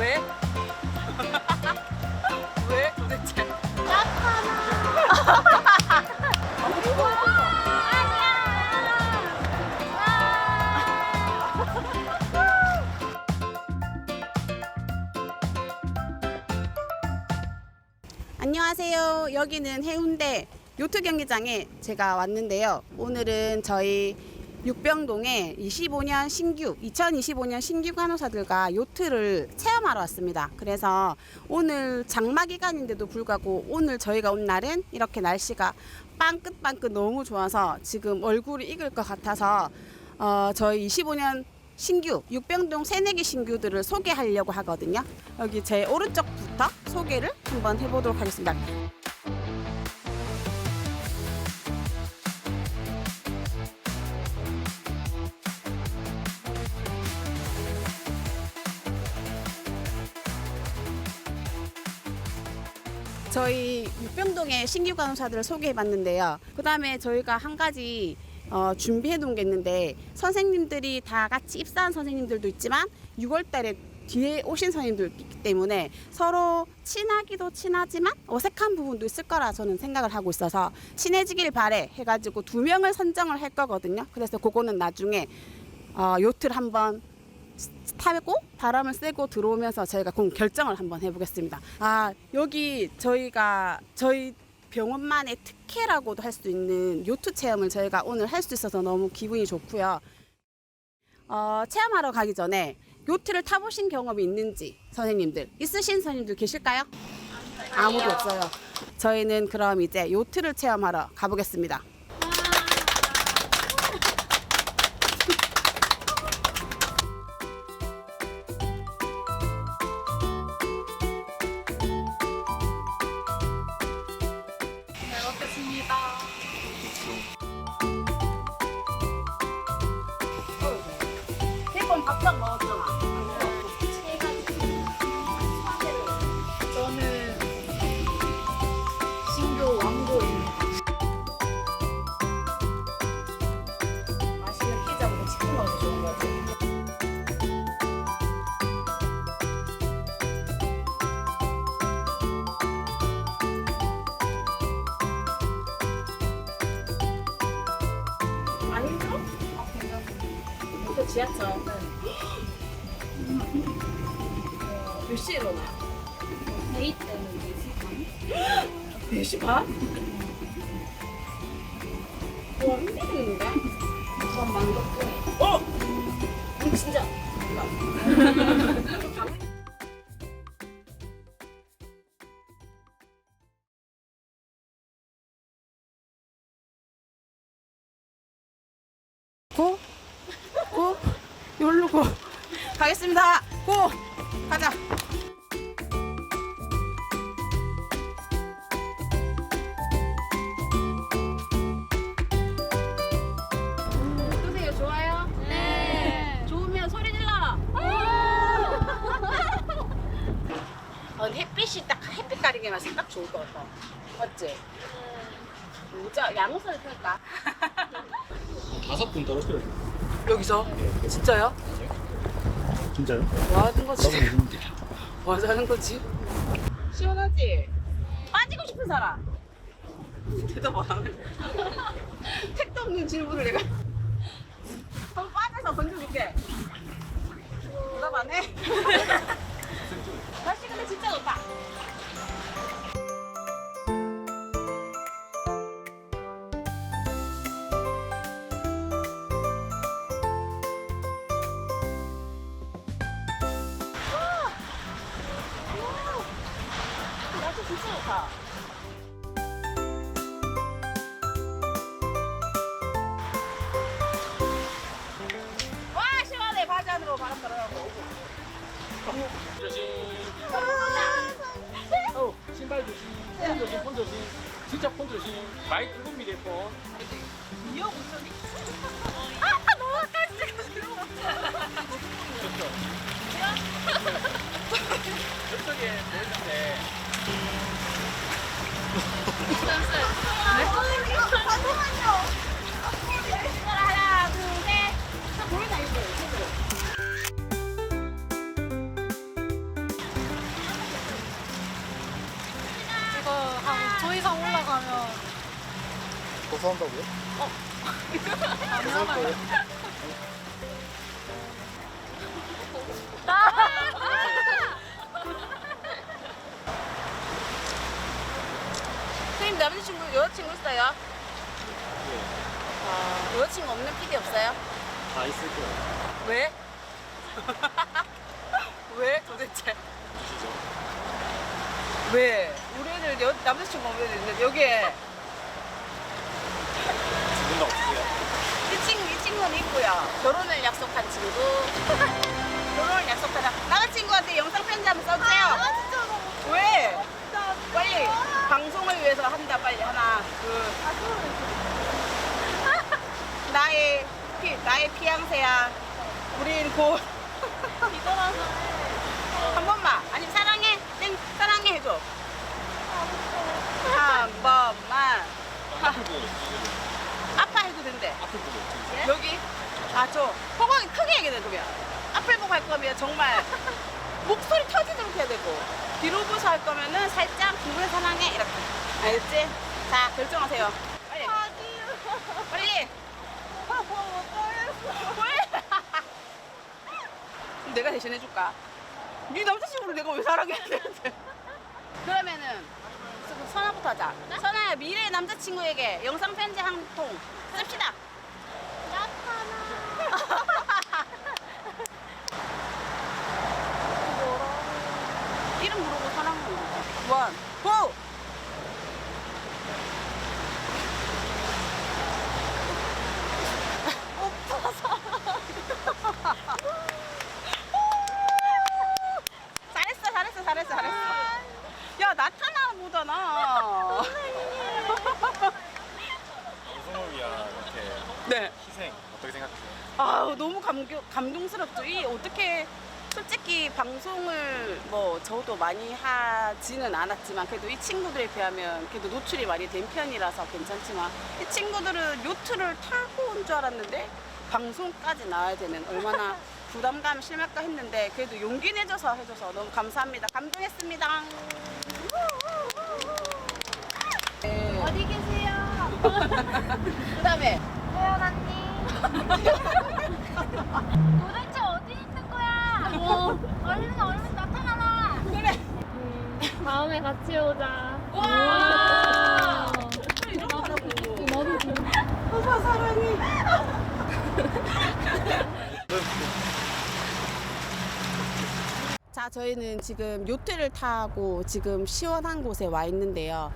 왜? 왜 도대체? 안녕하세요. 여기는 해운대 요트 경기장에 제가 왔는데요. 오늘은 저희 육병동에 25년 신규, 2025년 신규 간호사들과 요트를 체험하러 왔습니다. 그래서 오늘 장마 기간인데도 불구하고 오늘 저희가 온 날은 이렇게 날씨가 빵긋빵긋 너무 좋아서 지금 얼굴이 익을 것 같아서 어, 저희 25년 신규 육병동 새내기 신규들을 소개하려고 하거든요. 여기 제 오른쪽부터 소개를 한번 해보도록 하겠습니다. 저희 육병동의 신규 간호사들을 소개해봤는데요. 그 다음에 저희가 한 가지 어, 준비해 놓은 게 있는데 선생님들이 다 같이 입사한 선생님들도 있지만 6월 달에 뒤에 오신 선생님들 있기 때문에 서로 친하기도 친하지만 어색한 부분도 있을 거라 저는 생각을 하고 있어서 친해지길 바래 해가지고 두 명을 선정을 할 거거든요. 그래서 그거는 나중에 어, 요트를 한번 타고 바람을 쐬고 들어오면서 저희가 공 결정을 한번 해보겠습니다. 아 여기 저희가 저희 병원만의 특혜라고도 할 수 있는 요트 체험을 저희가 오늘 할 수 있어서 너무 기분이 좋고요. 어, 체험하러 가기 전에 요트를 타보신 경험이 있는지 선생님들 있으신 선생님들 계실까요? 아무도 없어요. 저희는 그럼 이제 요트를 체험하러 가보겠습니다. 지하철. 어, 몇 시에 일어나? 데이 때는 4시 4시 반? 가겠습니다. 고! 가자. 어떠세요? 좋아요? 네. 좋으면 소리 질러. 어, 햇빛이 딱 햇빛 가리게 맛이 딱 좋을 것 같아. 맞지? 모자 양호선을 펼까? 다섯 분 떨어뜨려요. 여기서 진짜요? 진짜요? 뭐 하는 거지? 뭐 하는 거지? 시원하지? 빠지고 싶은 사람? 대답 안 하네. 택도 없는 질문을 내가 한번 빠져서 던져줄게. 대답 안 해? 날씨 근데 진짜 좋다. 이거 하고 저 이상 올라가면 고소한다고요? 어. 뭐 안 남아요. 여자친구 있어요? 아, 여자친구 없는 PD 없어요? 다 있을 거예요. 왜? 왜 도대체? 주시죠. 왜? 우리 애들 여, 남자친구 없는 애들 있는데 여기에 지분도 없으세요? 이 친구 이 친구는 있고요. 결혼을 약속한 친구. 결혼을 약속하다. 남자친구한테 영상 편지 한번 써주세요. 아, 진짜 너무. 왜? 빨리 방송을 위해서 한다 빨리 하나 그 나의 피 나의 피양새야. 우린 곧 뒤돌아서 한 번만 아니 사랑해 땡 사랑해 해줘. 한 번만. 아빠 해도 된대. 여기? 아, 저 호박이 크게 얘기해, 그러면. 앞을 보고 할 거면 정말 목소리 터지도록 해야 되고, 뒤로 보서 할 거면은 살짝 누구의 사랑해? 이렇게. 알겠지? 자, 결정하세요. 빨리. 빨리. 왜? 그럼 내가 대신 해줄까? 네 남자친구를 내가 왜 사랑해야 되는데? 그러면은 선아부터 하자. 선아야 미래의 남자친구에게 영상 편지 한 통 씁시다. 이름 부르고 사랑하는 원, 고! 잘했어, 잘했어, 잘했어, 잘했어. 야, 나타나 보잖아. 방송을 위한 이렇게 네. 희생 어떻게 생각하세요? 아우 너무 감격, 감동스럽죠. 이 어떻게 방송을 뭐 저도 많이 하지는 않았지만 그래도 이 친구들에 비하면 그래도 노출이 많이 된 편이라서 괜찮지만 이 친구들은 요트를 타고 온 줄 알았는데 방송까지 나와야 되는 얼마나 부담감 실망까 했는데 그래도 용기 내줘서 해줘서 너무 감사합니다. 감동했습니다. 네. 어디 계세요? 그다음에 혜연 언니. 도대체 어디 있는 거야? 얼른 얼른 나타나라. 그래. 다음에 같이 오자. 와. 나도 오빠 사랑해. 자, 저희는 지금 요트를 타고 지금 시원한 곳에 와 있는데요.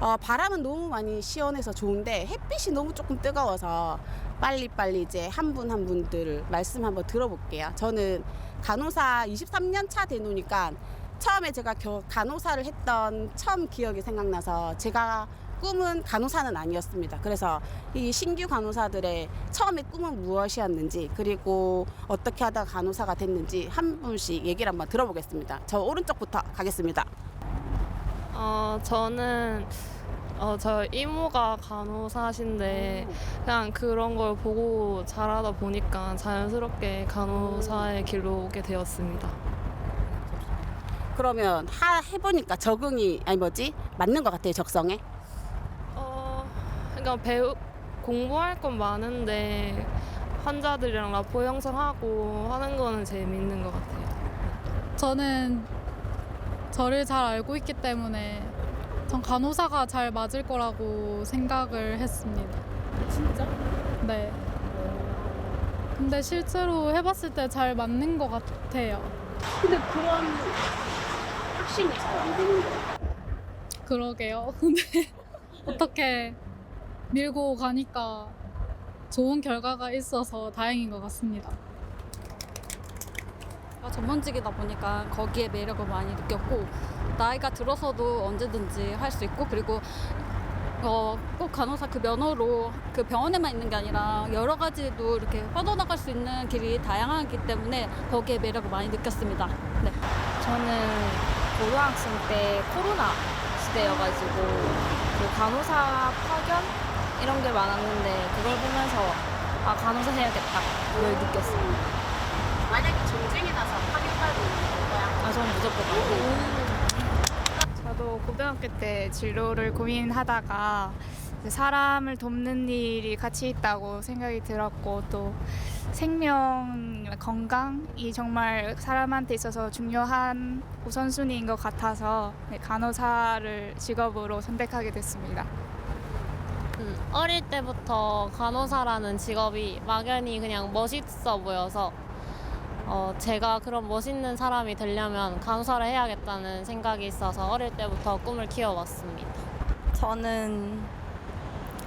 어, 바람은 너무 많이 시원해서 좋은데 햇빛이 너무 조금 뜨거워서 빨리빨리 이제 한 분 한 분들 말씀 한번 들어볼게요. 저는 간호사 23년 차 되노니까 처음에 제가 겨- 간호사를 했던 처음 기억이 생각나서 제가 꿈은 간호사는 아니었습니다. 그래서 이 신규 간호사들의 처음에 꿈은 무엇이었는지 그리고 어떻게 하다가 간호사가 됐는지 한 분씩 얘기를 한번 들어보겠습니다. 저 오른쪽부터 가겠습니다. 어, 저는 어, 저 이모가 간호사신데 그냥 그런 걸 보고 자라다 보니까 자연스럽게 간호사의 길로 오게 되었습니다. 그러면 하 해보니까 적응이 아니 뭐지 맞는 것 같아요 적성에. 어, 그러니까 배우 공부할 건 많은데 환자들이랑 라포 형성하고 하는 거는 재밌는 것 같아요. 저는 저를 잘 알고 있기 때문에 전 간호사가 잘 맞을 거라고 생각을 했습니다. 진짜? 네. 근데 실제로 해봤을 때 잘 맞는 것 같아요. 근데 그런 확신이 잘안 되는 거예요. 그러게요. 근데 어떻게 밀고 가니까 좋은 결과가 있어서 다행인 것 같습니다. 아, 전문직이다 보니까 거기에 매력을 많이 느꼈고 나이가 들어서도 언제든지 할 수 있고 그리고 어, 꼭 간호사 그 면허로 그 병원에만 있는 게 아니라 여러 가지도 이렇게 뻗어나갈 수 있는 길이 다양하기 때문에 거기에 매력을 많이 느꼈습니다. 네. 저는 고등학생 때 코로나 시대여가지고 그 간호사 파견 이런 게 많았는데 그걸 보면서 아 간호사 해야겠다 를 느꼈어요. 만 전쟁이 나서 있는 거야. 아 저는 무조건 저도 고등학교 때 진로를 고민하다가 이제 사람을 돕는 일이 가치 있다고 생각이 들었고 또 생명 건강이 정말 사람한테 있어서 중요한 우선순위인 것 같아서 네, 간호사를 직업으로 선택하게 됐습니다. 음, 어릴 때부터 간호사라는 직업이 막연히 그냥 멋있어 보여서 어, 제가 그런 멋있는 사람이 되려면 간호사를 해야겠다는 생각이 있어서 어릴 때부터 꿈을 키워왔습니다. 저는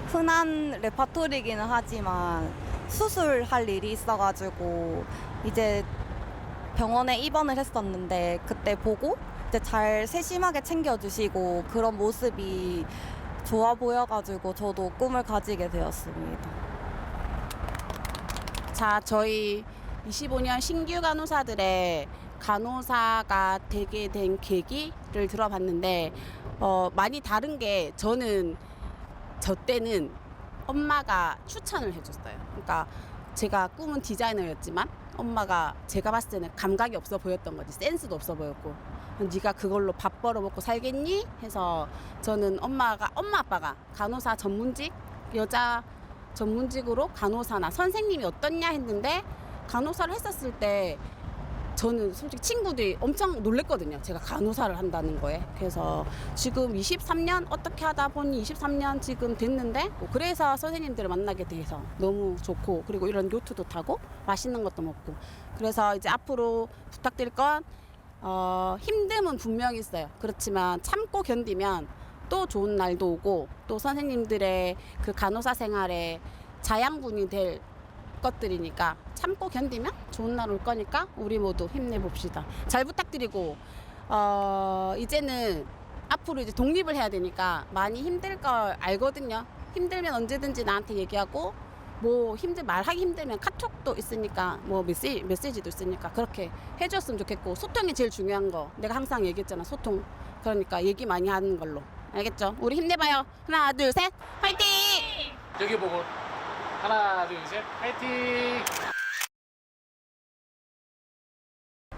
흔한 레파토리기는 하지만 수술할 일이 있어가지고 이제 병원에 입원을 했었는데 그때 보고 이제 잘 세심하게 챙겨주시고 그런 모습이 좋아 보여가지고 저도 꿈을 가지게 되었습니다. 자, 저희 25년 신규 간호사들의 간호사가 되게 된 계기를 들어봤는데 어, 많이 다른 게 저는 저 때는 엄마가 추천을 해줬어요. 그러니까 제가 꿈은 디자이너였지만 엄마가 제가 봤을 때는 감각이 없어 보였던 거지 센스도 없어 보였고 네가 그걸로 밥 벌어 먹고 살겠니? 해서 저는 엄마가 엄마 아빠가 간호사 전문직 여자 전문직으로 간호사나 선생님이 어떻냐 했는데 간호사를 했었을 때 저는 솔직히 친구들이 엄청 놀랬거든요. 제가 간호사를 한다는 거에. 그래서 지금 23년 어떻게 하다 보니 23년 지금 됐는데 뭐 그래서 선생님들을 만나게 돼서 너무 좋고 그리고 이런 요트도 타고 맛있는 것도 먹고 그래서 이제 앞으로 부탁드릴 건 어, 힘듦은 분명히 있어요. 그렇지만 참고 견디면 또 좋은 날도 오고 또 선생님들의 그 간호사 생활에 자양분이 될 것들이니까 참고 견디면 좋은 날 올 거니까 우리 모두 힘내봅시다. 잘 부탁드리고 어, 이제는 앞으로 이제 독립을 해야 되니까 많이 힘들 걸 알거든요. 힘들면 언제든지 나한테 얘기하고 뭐 힘들 말하기 힘들면 카톡도 있으니까 뭐 메시지 메시지도 있으니까 그렇게 해줬으면 좋겠고 소통이 제일 중요한 거 내가 항상 얘기했잖아 소통 그러니까 얘기 많이 하는 걸로 알겠죠? 우리 힘내봐요 하나 둘셋 화이팅! 여기 보고 하나 둘 셋. 파이팅!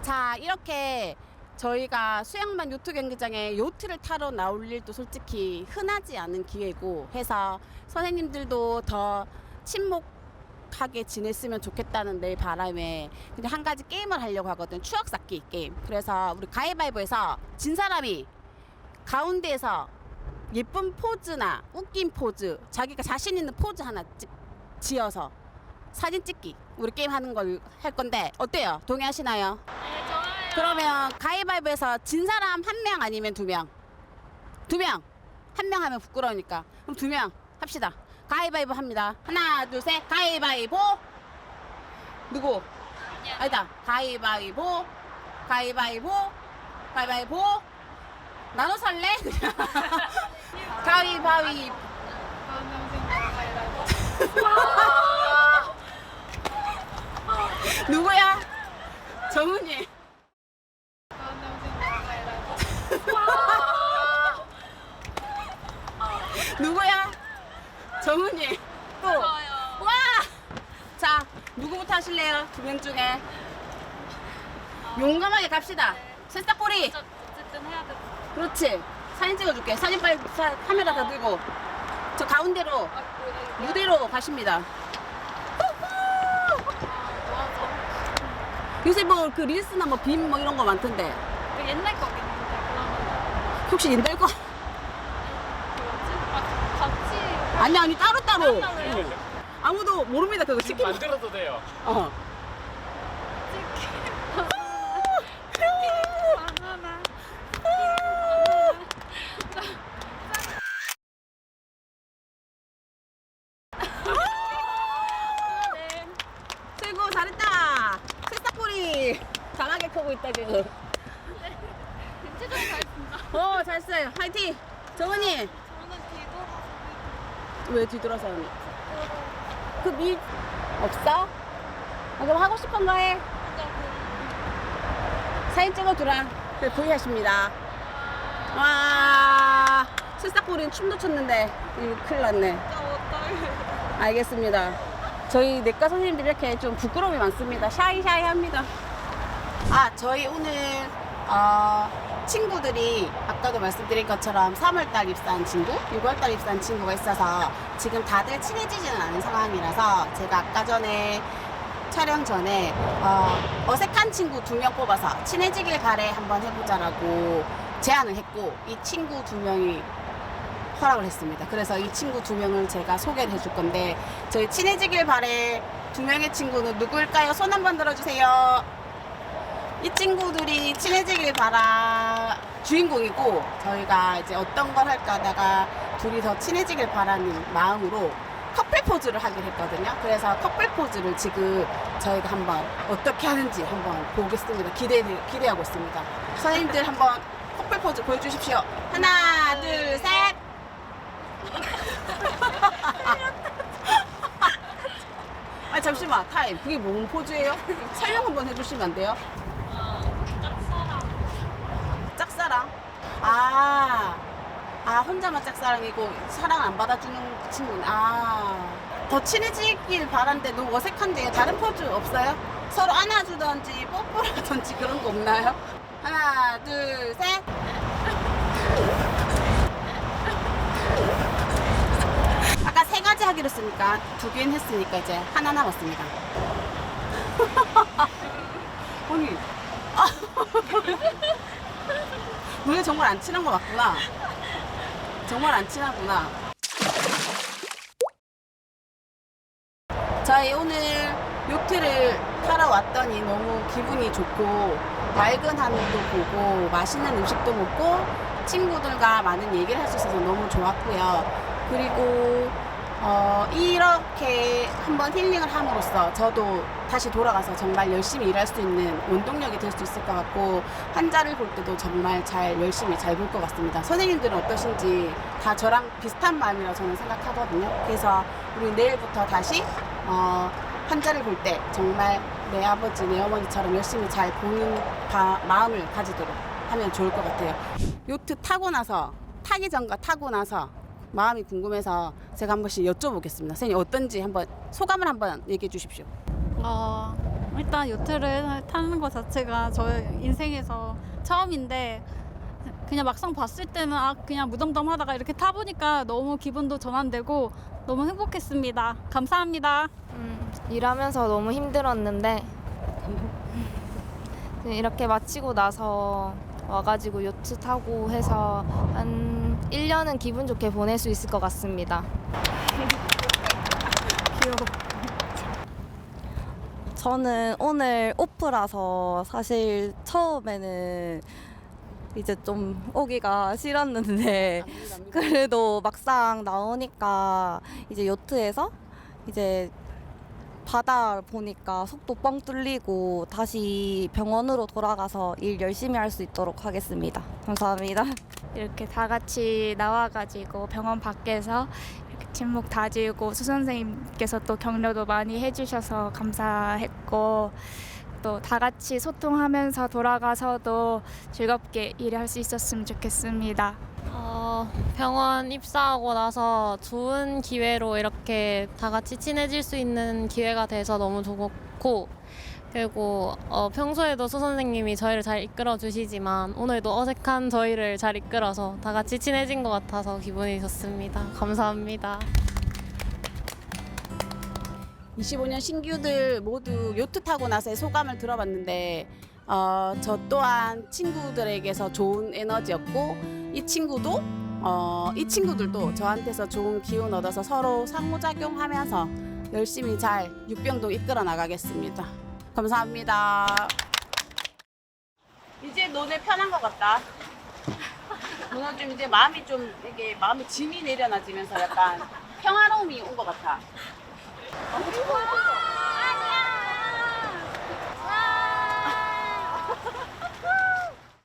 자 이렇게 저희가 수양만 요트 경기장에 요트를 타러 나올 일도 솔직히 흔하지 않은 기회고 해서 선생님들도 더 친목하게 지냈으면 좋겠다는 내 바람에 근데 한 가지 게임을 하려고 하거든. 추억 쌓기 게임. 그래서 우리 가위바위보에서 진 사람이 가운데에서 예쁜 포즈나 웃긴 포즈 자기가 자신 있는 포즈 하나 찍, 지어서 사진 찍기 우리 게임 하는 걸 할 건데 어때요 동의하시나요? 네, 좋아요. 그러면 가위바위보에서 진 사람 한 명 아니면 두 명? 두 명. 한 명 하면 부끄러우니까. 그럼 두 명 합시다. 가위바위보 합니다. 하나, 둘, 셋. 가위바위보. 누구? 아니다. 가위바위보. 가위바위보. 가위바위보. 나눠 살래? 가위바위보. 누구야? 정훈이. 누구야? 정훈이. 또. 와! 자, 누구부터 하실래요? 두 명 중에. 용감하게 갑시다. 새싹꼬리. 어쨌든 해야 돼. 그렇지. 사진 찍어줄게. 사진 빨리 사- 카메라 다 들고. 저 가운데로 무대로 가십니다. 요새 뭐 그 릴스나 뭐 빔 뭐 이런 거 많던데. 그 옛날 거겠는데 그러면 혹시 옛날 거? 아, 같이 아니 아니 따로 따로. 따로요? 아무도 모릅니다 그거 지금 치킨. 만들어도 돼요 어. 최고 잘했다. 새싹꼬리 강하게 크고 있다 지금. 진짜 잘했습니다. 어 잘했어요. 화이팅. 정은이 저는 뒤돌아서 왜 뒤돌아서 하니? 그미 없어? 아, 그럼 하고 싶은 거 해. 사진 찍어주라. 그래 부위하십니다. 와 새싹꼬리는 춤도 췄는데 큰일 났네. 알겠습니다. 저희 내과 선생님들 이렇게 좀 부끄러움이 많습니다. 샤이샤이 합니다. 아, 저희 오늘 어, 친구들이 아까도 말씀드린 것처럼 3월달 입사한 친구, 6월달 입사한 친구가 있어서 지금 다들 친해지지는 않은 상황이라서 제가 아까 전에 촬영 전에 어, 색한 친구 두 명 뽑아서 친해지길 바래 한번 해보자라고 제안을 했고 이 친구 두 명이 허락을 했습니다. 그래서 이 친구 두 명을 제가 소개를 해줄 건데 저희 친해지길 바래 두 명의 친구는 누구일까요? 손 한번 들어주세요. 이 친구들이 친해지길 바라 주인공이고 저희가 이제 어떤 걸 할까 하다가 둘이 더 친해지길 바라는 마음으로 커플 포즈를 하기로 했거든요. 그래서 커플 포즈를 지금 저희가 한번 어떻게 하는지 한번 보겠습니다. 기대 기대하고 있습니다. 선생님들 한번 커플 포즈 보여주십시오. 하나, 둘, 셋. 아 잠시만 타임. 그게 뭔 포즈예요? 설명 한번 해주시면 안 돼요? 짝사랑. 아, 아 혼자만 짝사랑이고 사랑 안 받아주는 친구는 아. 더 친해지길 바란데 너무 어색한데요. 다른 포즈 없어요? 서로 안아주던지 뽀뽀라든지 그런 거 없나요? 하나, 둘, 셋. 아까 세 가지 하기로 했으니까 두 개는 했으니까 이제 하나 남았습니다. 아니, 아. 너네 정말 안 친한 거 맞구나. 정말 안 친하구나. 저희 오늘 요트를 타러 왔더니 너무 기분이 좋고 맑은 하늘도 보고 맛있는 음식도 먹고 친구들과 많은 얘기를 할 수 있어서 너무 좋았고요. 그리고 어, 이렇게 한번 힐링을 함으로써 저도 다시 돌아가서 정말 열심히 일할 수 있는 원동력이 될 수 있을 것 같고 환자를 볼 때도 정말 잘 열심히 잘 볼 것 같습니다. 선생님들은 어떠신지 다 저랑 비슷한 마음이라고 저는 생각하거든요. 그래서 우리 내일부터 다시 어, 환자를 볼 때 정말 내 아버지, 내 어머니처럼 열심히 잘 보는 바- 마음을 가지도록 하면 좋을 것 같아요. 요트 타고 나서 타기 전과 타고 나서 마음이 궁금해서 제가 한 번씩 여쭤보겠습니다. 선생님 어떤지 한번 소감을 한번 얘기해 주십시오. 어, 일단 요트를 타는 것 자체가 저의 인생에서 처음인데 그냥 막상 봤을 때는 아 그냥 무덤덤하다가 이렇게 타보니까 너무 기분도 전환되고 너무 행복했습니다. 감사합니다. 음, 일하면서 너무 힘들었는데 이렇게 마치고 나서 와가지고 요트 타고 해서 한 1년은 기분 좋게 보낼 수 있을 것 같습니다. 저는 오늘 오프라서 사실 처음에는 이제 좀 오기가 싫었는데 그래도 막상 나오니까 이제 요트에서 이제 바다 보니까 속도 뻥 뚫리고 다시 병원으로 돌아가서 일 열심히 할 수 있도록 하겠습니다. 감사합니다. 이렇게 다 같이 나와가지고 병원 밖에서 이렇게 침묵 다지고 수 선생님께서 또 격려도 많이 해주셔서 감사했고 또 다 같이 소통하면서 돌아가서도 즐겁게 일할 수 있었으면 좋겠습니다. 어, 병원 입사하고 나서 좋은 기회로 이렇게 다 같이 친해질 수 있는 기회가 돼서 너무 좋고 그리고 어, 평소에도 수 선생님이 저희를 잘 이끌어 주시지만 오늘도 어색한 저희를 잘 이끌어서 다 같이 친해진 것 같아서 기분이 좋습니다. 감사합니다. 25년 신규들 모두 요트 타고 나서의 소감을 들어봤는데 어, 저 또한 친구들에게서 좋은 에너지였고 이 친구도 어, 이 친구들도 저한테서 좋은 기운 얻어서 서로 상호작용하면서 열심히 잘 육병도 이끌어 나가겠습니다. 감사합니다. 이제 너네 편한 것 같다. 너네 좀 이제 마음이 좀 이게 마음에 짐이 내려놔지면서 약간 평화로움이 온 것 같아. 어,